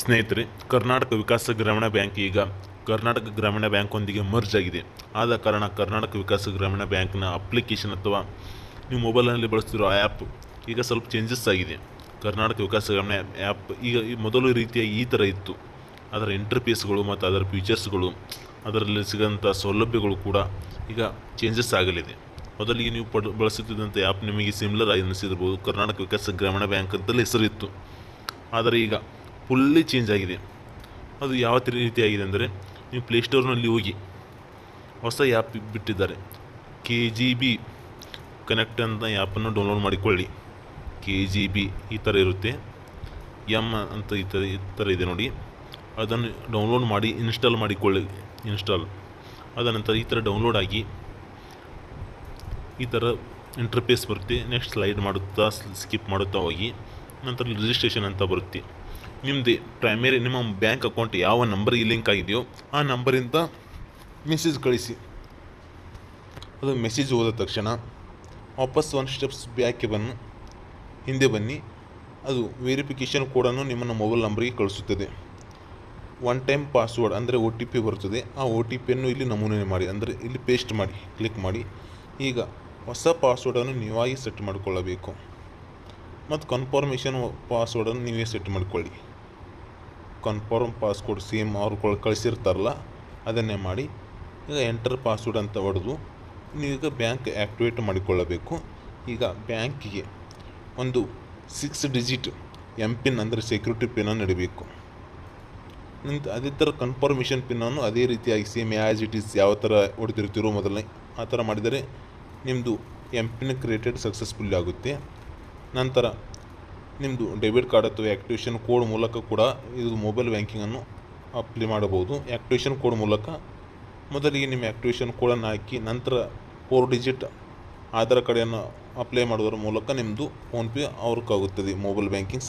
ಸ್ನೇಹಿತರೆ, ಕರ್ನಾಟಕ ವಿಕಾಸ ಗ್ರಾಮೀಣ ಬ್ಯಾಂಕ್ ಈಗ ಕರ್ನಾಟಕ ಗ್ರಾಮೀಣ ಬ್ಯಾಂಕೊಂದಿಗೆ ಮರ್ಜ್ ಆಗಿದೆ. ಆದ ಕಾರಣ ಕರ್ನಾಟಕ ವಿಕಾಸ ಗ್ರಾಮೀಣ ಬ್ಯಾಂಕ್ನ ಅಪ್ಲಿಕೇಶನ್ ಅಥವಾ ನೀವು ಮೊಬೈಲ್ನಲ್ಲಿ ಬಳಸ್ತಿರೋ ಆ್ಯಪ್ ಈಗ ಸ್ವಲ್ಪ ಚೇಂಜಸ್ ಆಗಿದೆ. ಕರ್ನಾಟಕ ವಿಕಾಸ ಗ್ರಾಮೀಣ ಆ್ಯಪ್ ಈಗ ಮೊದಲು ರೀತಿಯ ಈ ಥರ ಇತ್ತು. ಅದರ ಇಂಟರ್ಫೇಸ್ಗಳು ಮತ್ತು ಅದರ ಫೀಚರ್ಸ್ಗಳು ಅದರಲ್ಲಿ ಸಿಗೋಂಥ ಸೌಲಭ್ಯಗಳು ಕೂಡ ಈಗ ಚೇಂಜಸ್ ಆಗಲಿದೆ. ಮೊದಲಿಗೆ ನೀವು ಪಡ್ ಬಳಸುತ್ತಿದ್ದಂಥ ಆ್ಯಪ್ ನಿಮಗೆ ಸಿಮಿಲರ್ ಆಗಿ ಕರ್ನಾಟಕ ವಿಕಾಸ ಗ್ರಾಮೀಣ ಬ್ಯಾಂಕ್ ಅಂತಲೇ ಹೆಸರಿತ್ತು. ಆದರೆ ಈಗ ಫುಲ್ಲಿ ಚೇಂಜ್ ಆಗಿದೆ. ಅದು ಯಾವ ರೀತಿ ರೀತಿಯಾಗಿದೆ ಅಂದರೆ ನೀವು ಪ್ಲೇಸ್ಟೋರ್ನಲ್ಲಿ ಹೋಗಿ ಹೊಸ ಆ್ಯಪ್ ಬಿಟ್ಟಿದ್ದಾರೆ. ಕೆ ಜಿ ಬಿ ಕನೆಕ್ಟ್ ಅಂತ ಆ್ಯಪನ್ನು ಡೌನ್ಲೋಡ್ ಮಾಡಿಕೊಳ್ಳಿ. ಕೆ ಜಿ ಬಿ ಈ ಥರ ಇರುತ್ತೆ. ಎಂ ಅಂತ ಈ ಥರ ಈ ಥರ ಇದೆ ನೋಡಿ. ಅದನ್ನು ಡೌನ್ಲೋಡ್ ಮಾಡಿ ಇನ್ಸ್ಟಾಲ್ ಮಾಡಿಕೊಳ್ಳಿ. ಇನ್ಸ್ಟಾಲ್. ಅದ ನಂತರ ಈ ಥರ ಡೌನ್ಲೋಡ್ ಆಗಿ ಈ ಥರ ಇಂಟರ್ಫೇಸ್ ಬರುತ್ತೆ. ನೆಕ್ಸ್ಟ್ ಸ್ಲೈಡ್ ಮಾಡುತ್ತಾ ಸ್ಕಿಪ್ ಮಾಡುತ್ತಾ ಹೋಗಿ. ನಂತರ ರಿಜಿಸ್ಟ್ರೇಷನ್ ಅಂತ ಬರುತ್ತೆ. ನಿಮ್ಮದು ಪ್ರೈಮರಿ ನಿಮ್ಮ ಬ್ಯಾಂಕ್ ಅಕೌಂಟ್ ಯಾವ ನಂಬರಿಗೆ ಲಿಂಕ್ ಆಗಿದೆಯೋ ಆ ನಂಬರಿಂದ ಮೆಸೇಜ್ ಕಳಿಸಿ. ಅದು ಮೆಸೇಜ್ ಹೋದ ತಕ್ಷಣ ವಾಪಸ್ ಒನ್ ಸ್ಟೆಪ್ಸ್ ಬ್ಯಾಕ್ಗೆ ಬನ್ನಿ. ಹಿಂದೆ ಬನ್ನಿ. ಅದು ವೆರಿಫಿಕೇಷನ್ ಕೋಡನ್ನು ನಿಮ್ಮನ್ನು ಮೊಬೈಲ್ ನಂಬರಿಗೆ ಕಳಿಸುತ್ತದೆ. ಒನ್ ಟೈಮ್ ಪಾಸ್ವರ್ಡ್ ಅಂದರೆ ಒ ಟಿ ಪಿ ಬರುತ್ತದೆ ಆ ಒ ಟಿ ಪಿಯನ್ನು ಇಲ್ಲಿ ನಮೂನೆ ಮಾಡಿ. ಅಂದರೆ ಇಲ್ಲಿ ಪೇಸ್ಟ್ ಮಾಡಿ ಕ್ಲಿಕ್ ಮಾಡಿ. ಈಗ ಹೊಸ ಪಾಸ್ವರ್ಡನ್ನು ನೀವಾಗಿ ಸೆಟ್ ಮಾಡಿಕೊಳ್ಳಬೇಕು. ಮತ್ತು ಕನ್ಫರ್ಮೇಷನ್ ಪಾಸ್ವರ್ಡನ್ನು ನೀವೇ ಸೆಟ್ ಮಾಡಿಕೊಳ್ಳಿ. ಕನ್ಫರ್ಮ್ ಪಾಸ್ವರ್ಡ್ ಸೇಮ್ ಅವ್ರು ಕೊಳ್- ಕಳಿಸಿರ್ತಾರಲ್ಲ, ಅದನ್ನೇ ಮಾಡಿ. ಈಗ ಎಂಟರ್ ಪಾಸ್ವರ್ಡ್ ಅಂತ ಹೊಡೆದು ನೀವೀಗ ಬ್ಯಾಂಕ್ ಆ್ಯಕ್ಟಿವೇಟ್ ಮಾಡಿಕೊಳ್ಳಬೇಕು. ಈಗ ಬ್ಯಾಂಕಿಗೆ ಒಂದು ಸಿಕ್ಸ್ ಡಿಜಿಟ್ ಎಂ ಪಿನ್ ಅಂದರೆ ಸೆಕ್ಯೂರಿಟಿ ಪಿನ್ನನ್ನು ಇಡಬೇಕು. ನಿಂತು ಅದೇ ಥರ ಕನ್ಫರ್ಮೇಷನ್ ಪಿನ್ನನ್ನು ಅದೇ ರೀತಿಯಾಗಿ ಸೇಮ್ ಆ್ಯಸ್ ಇಟ್ ಈಸ್ ಯಾವ ಥರ ಹೊಡೆದಿರ್ತೀರೋ ಮೊದಲನೇ ಆ ಥರ ಮಾಡಿದರೆ ನಿಮ್ಮದು ಎಂ ಪಿನ್ ಕ್ರಿಯೇಟೆಡ್ ಸಕ್ಸಸ್ಫುಲ್ಲಿ ಆಗುತ್ತೆ. ನಂತರ ನಿಮ್ಮದು ಡೆಬಿಟ್ ಕಾರ್ಡ್ ಅಥವಾ ಆ್ಯಕ್ಟಿವೇಷನ್ ಕೋಡ್ ಮೂಲಕ ಕೂಡ ಇದು ಮೊಬೈಲ್ ಬ್ಯಾಂಕಿಂಗನ್ನು ಅಪ್ಲೈ ಮಾಡಬಹುದು. ಆ್ಯಕ್ಟಿವೇಷನ್ ಕೋಡ್ ಮೂಲಕ ಮೊದಲಿಗೆ ನಿಮ್ಮ ಆ್ಯಕ್ಟಿವೇಷನ್ ಕೋಡನ್ನು ಹಾಕಿ, ನಂತರ ಫೋರ್ ಡಿಜಿಟ್ ಆಧಾರ್ ಕಾರ್ಡನ್ನು ಅಪ್ಲೈ ಮಾಡುವುದರ ಮೂಲಕ ನಿಮ್ಮದು ಫೋನ್ಪೇ ಅವ್ರಿಗಾಗುತ್ತದೆ ಮೊಬೈಲ್ ಬ್ಯಾಂಕಿಂಗ್ ಸಕ್ಸಸ್